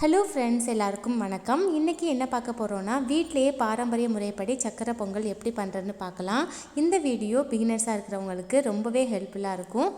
Hello friends எல்லாருக்கும் வணக்கம். இன்றைக்கி என்ன பார்க்க போகிறோன்னா வீட்டிலேயே பாரம்பரிய முறைப்படி சக்கரை பொங்கல் எப்படி பண்ணுறதுன்னு பார்க்கலாம். இந்த வீடியோ பிகினர்ஸாக இருக்கிறவங்களுக்கு ரொம்பவே ஹெல்ப்ஃபுல்லாக இருக்கும்.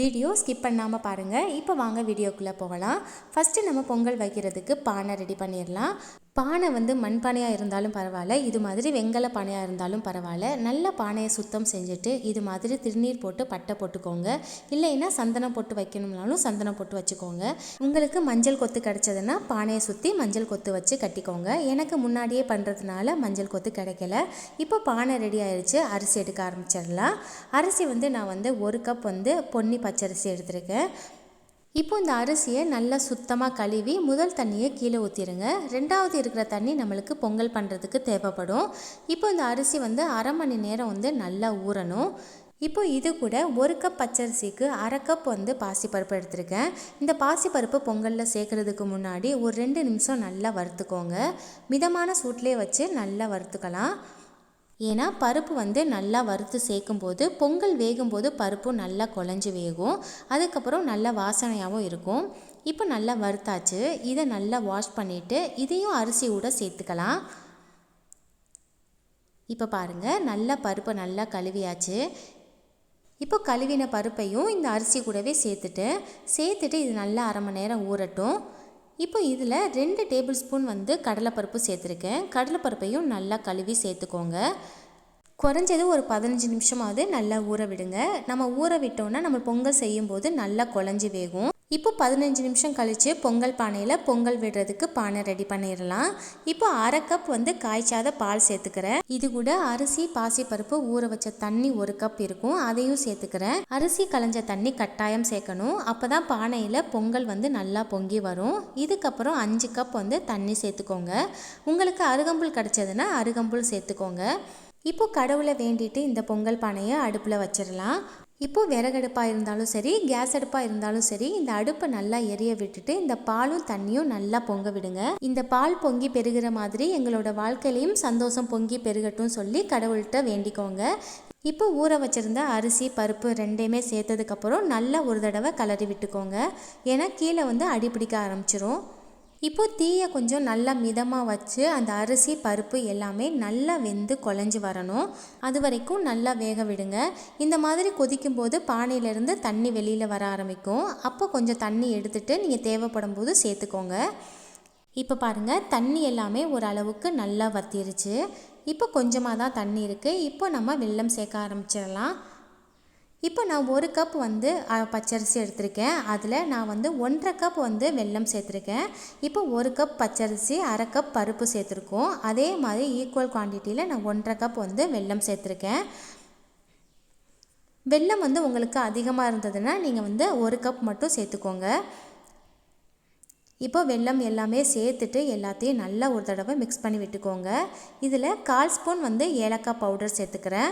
வீடியோ ஸ்கிப் பண்ணாமல் பாருங்கள் இப்போ வாங்க வீடியோக்குள்ளே போகலாம். ஃபஸ்ட்டு நம்ம பொங்கல் வைக்கிறதுக்கு பானை ரெடி பண்ணிடலாம். பானை வந்து மண்பானையாக இருந்தாலும் பரவாயில்ல. இது மாதிரி வெங்கல பானையாக இருந்தாலும் பரவாயில்ல. நல்ல பானையை சுத்தம் செஞ்சுட்டு இது மாதிரி திருநீர் போட்டு பட்டை போட்டுக்கோங்க. இல்லைன்னா சந்தனம் போட்டு வைக்கணும்னாலும் சந்தனம் போட்டு வச்சுக்கோங்க. உங்களுக்கு மஞ்சள் கொத்து கிடச்சதுன்னா பானையை சுற்றி மஞ்சள் கொத்து வச்சு கட்டிக்கோங்க. எனக்கு முன்னாடியே பண்ணுறதுனால மஞ்சள் கொத்து கிடைக்கல. இப்போ பானை ரெடி ஆயிடுச்சு அரிசி எடுக்க ஆரம்பிச்சிடலாம். அரிசி வந்து நான் வந்து ஒரு கப் வந்து பொன்னி பச்சரிசி எடுத்திருக்கேன். இப்போ இந்த அரிசியை நல்லா சுத்தமாக கழுவி முதல் தண்ணியை கீழே ஊற்றிடுங்க ரெண்டாவது இருக்கிற தண்ணி நம்மளுக்கு பொங்கல் பண்ணுறதுக்கு தேவைப்படும். இப்போ இந்த அரிசி வந்து அரை மணி நேரம் வந்து நல்லா ஊறணும். இப்போ இது கூட ஒரு கப் பச்சரிசிக்கு அரை கப் வந்து பாசிப்பருப்பு எடுத்திருக்கேன். இந்த பாசிப்பருப்பு பொங்கலில் சேர்க்குறதுக்கு முன்னாடி ஒரு ரெண்டு நிமிஷம் நல்லா வறுத்துக்கோங்க. மிதமான சூட்லேயே வச்சு நல்லா வறுத்துக்கலாம். ஏன்னா பருப்பு வந்து நல்லா வறுத்து சேர்க்கும்போது பொங்கல் வேகும்போது பருப்பு நல்லா குழஞ்சி வேகும். அதுக்கப்புறம் நல்லா வாசனையாகவும் இருக்கும். இப்போ நல்லா வறுத்தாச்சு. இதை நல்லா வாஷ் பண்ணிவிட்டு இதையும் அரிசி கூட சேர்த்துக்கலாம். இப்போ பாருங்கள் நல்லா பருப்பை நல்லா கழுவியாச்சு. இப்போ கழுவின பருப்பையும் இந்த அரிசி கூடவே சேர்த்துட்டு சேர்த்துட்டு இது நல்லா அரை மணி நேரம் ஊறட்டும். இப்போ இதில் ரெண்டு டேபிள் ஸ்பூன் வந்து கடலைப்பருப்பு சேர்த்துருக்கேன். கடலைப்பருப்பையும் நல்லா கழுவி சேர்த்துக்கோங்க. குறைஞ்சது ஒரு பதினஞ்சு நிமிஷமாவது நல்லா ஊற விடுங்க. நம்ம ஊற விட்டோன்னா நம்ம பொங்கல் செய்யும்போது நல்லா குழஞ்சி வேகும். இப்போ பதினஞ்சு நிமிஷம் கழித்து பொங்கல் பானையில் பொங்கல் விடுறதுக்கு பானை ரெடி பண்ணிடலாம் இப்போ அரை கப் வந்து காய்ச்சாத பால் சேர்த்துக்கிறேன். இது கூட அரிசி பாசிப்பருப்பு ஊற வச்ச தண்ணி ஒரு கப் இருக்கும். அதையும் சேர்த்துக்கிறேன். அரிசி களைஞ்ச தண்ணி கட்டாயம் சேர்க்கணும். அப்போ தான் பானையில் பொங்கல் வந்து நல்லா பொங்கி வரும். இதுக்கப்புறம் அஞ்சு கப் வந்து தண்ணி சேர்த்துக்கோங்க. உங்களுக்கு அருகம்புல் கிடச்சதுன்னா அருகம்புல் சேர்த்துக்கோங்க. இப்போ கடவுளை வேண்டிட்டு இந்த பொங்கல் பானையை அடுப்பில் வச்சிடலாம் இப்போது விறகடுப்பாக இருந்தாலும் சரி கேஸ் அடுப்பாக இருந்தாலும் சரி இந்த அடுப்பை நல்லா எரிய விட்டுட்டு இந்த பாலும் தண்ணியும் நல்லா பொங்க விடுங்க. இந்த பால் பொங்கி பெருகிற மாதிரி எங்களோட வாழ்க்கையிலையும் சந்தோஷம் பொங்கி பெருகட்டும் சொல்லி கடவுள்கிட்ட வேண்டிக்கோங்க. இப்போ ஊற வச்சுருந்த அரிசி பருப்பு ரெண்டையுமே சேர்த்ததுக்கப்புறம் நல்லா ஒரு தடவை கலரி விட்டுக்கோங்க. ஏன்னா கீழே வந்து அடி பிடிக்க ஆரம்பிச்சிரும். இப்போ தீயை கொஞ்சம் நல்லா மிதமாக வச்சு அந்த அரிசி பருப்பு எல்லாமே நல்லா வெந்து குழஞ்சி வரணும். அது வரைக்கும் நல்லா வேக விடுங்க. இந்த மாதிரி கொதிக்கும் போது பானையிலேருந்து தண்ணி வெளியில் வர ஆரம்பிக்கும். அப்போ கொஞ்சம் தண்ணி எடுத்துகிட்டு நீங்கள் தேவைப்படும் போது சேர்த்துக்கோங்க. இப்போ பாருங்கள் தண்ணி எல்லாமே ஓரளவுக்கு நல்லா வத்திருச்சு. இப்போ கொஞ்சமாக தான் தண்ணி இருக்குது இப்போ நம்ம வெல்லம் சேர்க்க ஆரம்பிச்சிடலாம். இப்போ நான் ஒரு கப் வந்து பச்சரிசி எடுத்திருக்கேன். அதில் நான் வந்து ஒன்றரை கப் வந்து வெல்லம் சேர்த்துருக்கேன். இப்போ ஒரு கப் பச்சரிசி அரை கப் பருப்பு சேர்த்துருக்கோம். அதே மாதிரி ஈக்குவல் குவான்டிட்டியில் நான் ஒன்றரை கப் வந்து வெல்லம் சேர்த்துருக்கேன். வெல்லம் வந்து உங்களுக்கு அதிகமாக இருந்ததுன்னா நீங்கள் வந்து ஒரு கப் மட்டும் சேர்த்துக்கோங்க. இப்போ வெல்லம் எல்லாமே சேர்த்துட்டு எல்லாத்தையும் நல்லா ஒரு தடவை மிக்ஸ் பண்ணி விட்டுக்கோங்க. இதில் கால் ஸ்பூன் வந்து ஏலக்காய் பவுடர் சேர்த்துக்கிறேன்.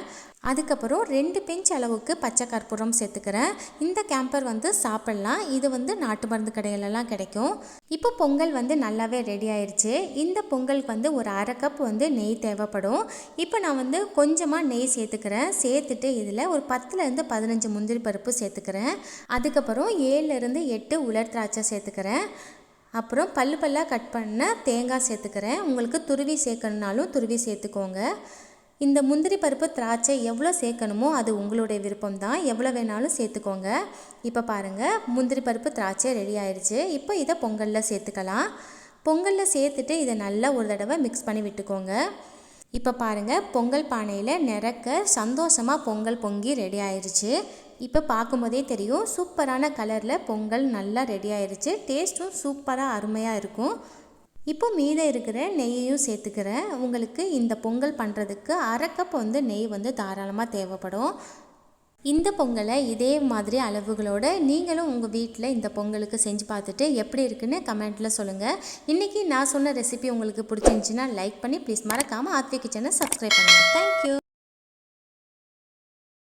அதுக்கப்புறம் ரெண்டு பிஞ்ச் அளவுக்கு பச்சை கற்பூரம் சேர்த்துக்கிறேன். இந்த கேம்பர் வந்து சாப்பிட்லாம். இது வந்து நாட்டு மருந்து கடையிலலாம் கிடைக்கும். இப்போ பொங்கல் வந்து நல்லாவே ரெடி ஆயிடுச்சு இந்த பொங்கலுக்கு வந்து ஒரு அரை கப் வந்து நெய் தேவைப்படும். இப்போ நான் வந்து கொஞ்சமாக நெய் சேர்த்துக்கிறேன். சேர்த்துட்டு இதில் ஒரு பத்துலேருந்து பதினஞ்சு முந்திரி பருப்பு சேர்த்துக்கிறேன். அதுக்கப்புறம் ஏழுலேருந்து எட்டு உலர் திராட்சை சேர்த்துக்கிறேன். அப்புறம் பல்லு பல்லாக கட் பண்ண தேங்காய் சேர்த்துக்கிறேன். உங்களுக்கு துருவி சேர்க்கணுனாலும் துருவி சேர்த்துக்கோங்க. இந்த முந்திரி பருப்பு திராட்சை எவ்வளோ சேர்க்கணுமோ அது உங்களுடைய விருப்பம் தான் எவ்வளோ வேணாலும் சேர்த்துக்கோங்க. இப்போ பாருங்கள் முந்திரி பருப்பு திராட்சை ரெடி ஆயிடுச்சு. இப்போ இதை பொங்கலில் சேர்த்துக்கலாம். பொங்கலில் சேர்த்துட்டு இதை நல்லா ஒரு தடவை மிக்ஸ் பண்ணி விட்டுக்கோங்க. இப்போ பாருங்கள் பொங்கல் பானையில் நிறக்க சந்தோஷமாக பொங்கல் பொங்கி ரெடி ஆயிடுச்சு. இப்போ பார்க்கும்போதே தெரியும். சூப்பரான கலரில் பொங்கல் நல்லா ரெடி ஆயிடுச்சு டேஸ்ட்டும் சூப்பராக அருமையாக இருக்கும். இப்போ மீதம் இருக்கிற நெய்யையும் சேர்த்துக்கிறேன். உங்களுக்கு இந்த பொங்கல் பண்ணுறதுக்கு அரை கப் வந்து நெய் வந்து தாராளமாக தேவைப்படும். இந்த பொங்கலை இதே மாதிரி அளவுகளோடு நீங்களும் உங்கள் வீட்டில் இந்த பொங்கலுக்கு செஞ்சு பார்த்துட்டு எப்படி இருக்குன்னு கமெண்ட்டில் சொல்லுங்கள் இன்றைக்கி நான் சொன்ன ரெசிபி உங்களுக்கு பிடிச்சிருந்துச்சின்னா லைக் பண்ணி ப்ளீஸ் மறக்காமல் ஆத்வி கிச்சனை சப்ஸ்கிரைப் பண்ணுங்கள் தேங்க்யூ